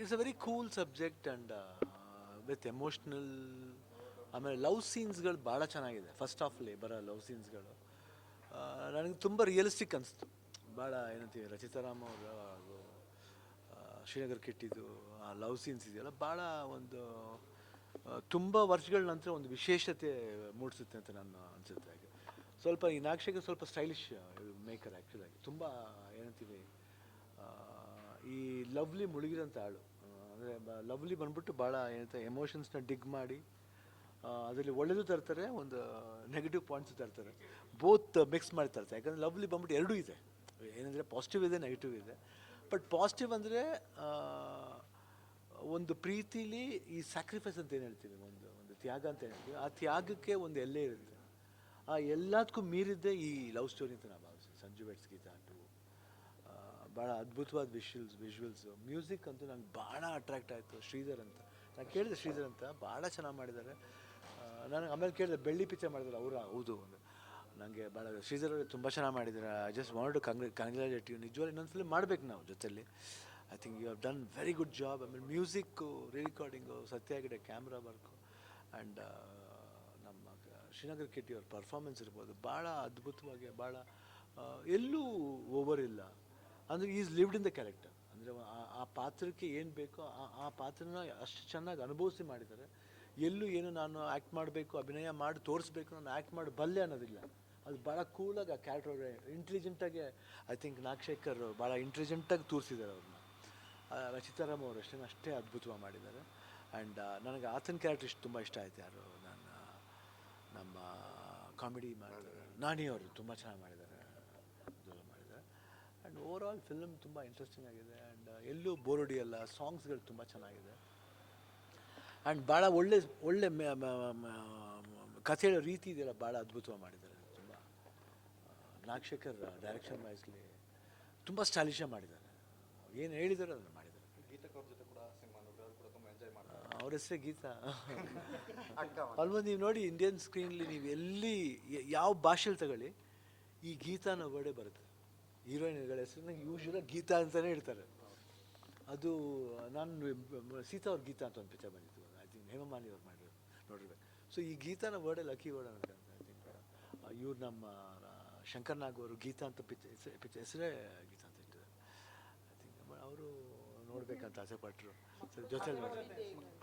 It's a very cool subject and with emotional ಆಮೇಲೆ love ಸೀನ್ಸ್ಗಳು ಭಾಳ ಚೆನ್ನಾಗಿದೆ. ಫಸ್ಟ್ ಹಾಫಲ್ಲಿ ಬರೋ ಲವ್ ಸೀನ್ಸ್ಗಳು ನನಗೆ ತುಂಬ ರಿಯಲಿಸ್ಟಿಕ್ ಅನಿಸ್ತು. ಭಾಳ ಏನಂತೀವಿ ರಚಿತಾರಾಮ್ ಅವರು ಹಾಗೂ ಶ್ರೀನಗರ್ ಕೆಟ್ಟಿದ್ದು ಆ ಲವ್ ಸೀನ್ಸ್ ಇದೆಯಲ್ಲ ಭಾಳ ಒಂದು ತುಂಬ ವರ್ಷಗಳ ನಂತರ ಒಂದು ವಿಶೇಷತೆ ಮೂಡಿಸುತ್ತೆ ಅಂತ ನಾನು ಅನಿಸುತ್ತೆ ಹಾಗೆ. ಸ್ವಲ್ಪ ಈ ನಾಕ್ಷಿಗೆ ಸ್ವಲ್ಪ ಸ್ಟೈಲಿಶ್ ಮೇಕರ್ ಆ್ಯಕ್ಚುಲಾಗಿ ತುಂಬ ಏನಂತೀವಿ ಈ ಲವ್ಲಿ ಮುಳುಗಿರೋಂಥ ಆಳು. ಅಂದರೆ ಲವ್ಲಿ ಬಂದ್ಬಿಟ್ಟು ಭಾಳ ಏನಂತ ಎಮೋಷನ್ಸ್ನ ಡಿಗ್ ಮಾಡಿ ಅದರಲ್ಲಿ ಒಳ್ಳೆಯದು ತರ್ತಾರೆ, ಒಂದು ನೆಗೆಟಿವ್ ಪಾಯಿಂಟ್ಸ್ ತರ್ತಾರೆ. ಬೋತ್ ಮಿಕ್ಸ್ ಮಾಡಿ ತರ್ತಾರೆ. ಯಾಕಂದರೆ ಲವ್ಲಿ ಬಂದ್ಬಿಟ್ಟು ಎರಡೂ ಇದೆ. ಏನಂದರೆ ಪಾಸಿಟಿವ್ ಇದೆ ನೆಗೆಟಿವ್ ಇದೆ. ಬಟ್ ಪಾಸಿಟಿವ್ ಅಂದರೆ ಒಂದು ಪ್ರೀತಿಲಿ ಈ ಸ್ಯಾಕ್ರಿಫೈಸ್ ಅಂತ ಏನು ಹೇಳ್ತೀವಿ? ಒಂದು ಒಂದು ತ್ಯಾಗ ಅಂತ ಹೇಳ್ತೀವಿ? ಆ ತ್ಯಾಗಕ್ಕೆ ಒಂದು ಎಲ್ಲೇ ಇರುತ್ತೆ. ಆ ಎಲ್ಲದಕ್ಕೂ ಮೀರಿದ್ದೆ ಈ ಲವ್ ಸ್ಟೋರಿ ಅಂತ ನಾನು ಭಾವಿಸ್ತೀನಿ ಸಂಜು ಬೆಟ್ಸ್ ಗೀತಾ ಟು ಭಾಳ ಅದ್ಭುತವಾದ ವಿಷುವಲ್ಸ್ ವಿಜುವಲ್ಸು ಮ್ಯೂಸಿಕ್ ಅಂತೂ ನಂಗೆ ಭಾಳ ಅಟ್ರಾಕ್ಟ್ ಆಯಿತು, ಶ್ರೀಧರ್ ಅಂತ. ನಾನು ಕೇಳಿದೆ ಶ್ರೀಧರ್ ಅಂತ ಭಾಳ ಚೆನ್ನಾಗಿ ಮಾಡಿದ್ದಾರೆ ನನಗೆ ಆಮೇಲೆ ಕೇಳಿದೆ, ಬೆಳ್ಳಿ ಪಿಚ್ಚರ್ ಮಾಡಿದ್ರು, ಅವರು, ಹೌದು ನನಗೆ ಭಾಳ ಶ್ರೀಧರ್ ಅವರು ತುಂಬ ಚೆನ್ನಾಗಿ ಮಾಡಿದ್ದಾರೆ I just want to congra congratulate you ಇನ್ನೊಂದು ಸಲ ಮಾಡ್ಬೇಕು ನಾವು ಜೊತೆಯಲ್ಲಿ I think you have done very good job ಆಮೇಲೆ music recording Satya camera work and ನಮ್ಮ, ಶ್ರೀನಗರ್ ಕೆಟ್ಟಿ ಅವ್ರ ಪರ್ಫಾರ್ಮೆನ್ಸ್ ಇರ್ಬೋದು. ಭಾಳ ಅದ್ಭುತವಾಗಿ ಭಾಳ ಎಲ್ಲೂ ಓವರ್ ಇಲ್ಲ. ಅಂದರೆ is lived in the character ಅಂದರೆ ಆ ಪಾತ್ರಕ್ಕೆ ಏನು ಬೇಕೋ ಆ ಪಾತ್ರನ ಅಷ್ಟು ಚೆನ್ನಾಗಿ ಅನುಭವಿಸಿ ಮಾಡಿದ್ದಾರೆ. ಎಲ್ಲೂ ಏನು ನಾನು ಆ್ಯಕ್ಟ್ ಮಾಡಬೇಕು, ಅಭಿನಯ ಮಾಡಿ ತೋರಿಸ್ಬೇಕು, ನಾನು ಆ್ಯಕ್ಟ್ ಮಾಡಿ ಬಲ್ಲೆ ಅನ್ನೋದಿಲ್ಲ. ಅದು ಭಾಳ ಕೂಲಾಗಿ ಆ ಕ್ಯಾರೆಕ್ಟರ್ ಇಂಟೆಲಿಜೆಂಟಾಗಿ ಐ ಥಿಂಕ್ ನಾಗಶೇಖರ್ ಭಾಳ ಇಂಟೆಲಿಜೆಂಟಾಗಿ ತೋರಿಸಿದ್ದಾರೆ ಅವ್ರನ್ನ. ರಚಿತಾರಾಮ್ ಅವರು ಅಷ್ಟೇ ಅಷ್ಟೇ ಅದ್ಭುತವಾಗಿ ಮಾಡಿದ್ದಾರೆ. ಆ್ಯಂಡ್ ನನಗೆ ಆತನ ಕ್ಯಾರೆಕ್ಟರ್ ಇಷ್ಟು ತುಂಬ ಇಷ್ಟ ಆಯ್ತು ಯಾರು, ನನ್ನ, ನಮ್ಮ ಕಾಮಿಡಿ ಮಾಡಿದ್ದಾರೆ ನಾನಿ ಅವರು ತುಂಬ ಚೆನ್ನಾಗಿ ಮಾಡಿದ್ದಾರೆ ಅದೆಲ್ಲ ಮಾಡಿದ್ದಾರೆ ಆ್ಯಂಡ್ ಓವರ್ ಆಲ್ ಫಿಲ್ಮ್ ತುಂಬ ಇಂಟ್ರೆಸ್ಟಿಂಗ್ ಆಗಿದೆ ಆ್ಯಂಡ್ ಎಲ್ಲೂ ಬೋರ್ ಹೊಡಿಯಲ್ಲ ಸಾಂಗ್ಸ್ಗಳು ತುಂಬ ಚೆನ್ನಾಗಿದೆ. ಆ್ಯಂಡ್ ಭಾಳ ಒಳ್ಳೆ ಒಳ್ಳೆ ಕಥೆ ಹೇಳೋ ರೀತಿ ಇದೆಯಲ್ಲ ಭಾಳ ಅದ್ಭುತವಾಗಿ ಮಾಡಿದ್ದಾರೆ. ತುಂಬ ನಾಗಶೇಖರ್ ಡೈರೆಕ್ಷನ್ ವೈಸ್ಲಿ ತುಂಬ ಸ್ಟೈಲಿಶಾಗಿ ಮಾಡಿದ್ದಾರೆ. ಏನು ಹೇಳಿದಾರೋ ಅದನ್ನು ಮಾಡಿದ್ದಾರೆ. ಅವ್ರ ಹೆಸರೇ ಗೀತಾ. ಆಲ್ಮೋಸ್ಟ್ ನೀವು ನೋಡಿ ಇಂಡಿಯನ್ ಸ್ಕ್ರೀನ್ಲಿ ನೀವು ಎಲ್ಲಿ ಯಾವ ಭಾಷೆಲಿ ತಗೊಳ್ಳಿ ಈ ಗೀತಾ ಅನ್ನೋ ವರ್ಡೇ ಬರುತ್ತೆ. ಹೀರೋಯಿನ್ಗಳ ನಂಗೆ ಯೂಶ್ವಲಾಗಿ ಗೀತಾ ಅಂತಲೇ ಹೇಳ್ತಾರೆ. ಅದು ನಾನು ಸೀತಾ ಅವ್ರ ಗೀತಾ ಅಂತ ಒಂದು ಪಿಕ್ಚರ್ ಬಂದಿತ್ತು. ಐ ಥಿಂಕ್ ಹೇಮಮಾಲಿ ಅವ್ರು ಮಾಡಿರೋ ನೋಡಿರ್ಬೇಕು. ಸೊ ಈ ಗೀತಾನ ವರ್ಡೇ ಲಕ್ಕಿ ವರ್ಡ್ ಅಂತ ಐ ಥಿಂಕ್ ಇವ್ರು ನಮ್ಮ ಶಂಕರ್ ನಾಗ್ ಅವರು ಗೀತಾ ಅಂತ ಪಿಕ್ಚರ್ ಪಿಕ್ಚರ್ ಹೆಸರೇ ಗೀತಾ ಅಂತ ಇಟ್ಟಿದ್ದಾರೆ. ಐ ಥಿಂಕ್ ಅವರು ನೋಡಬೇಕಂತ ಆಸೆ ಪಟ್ಟರು ನೋಡಿ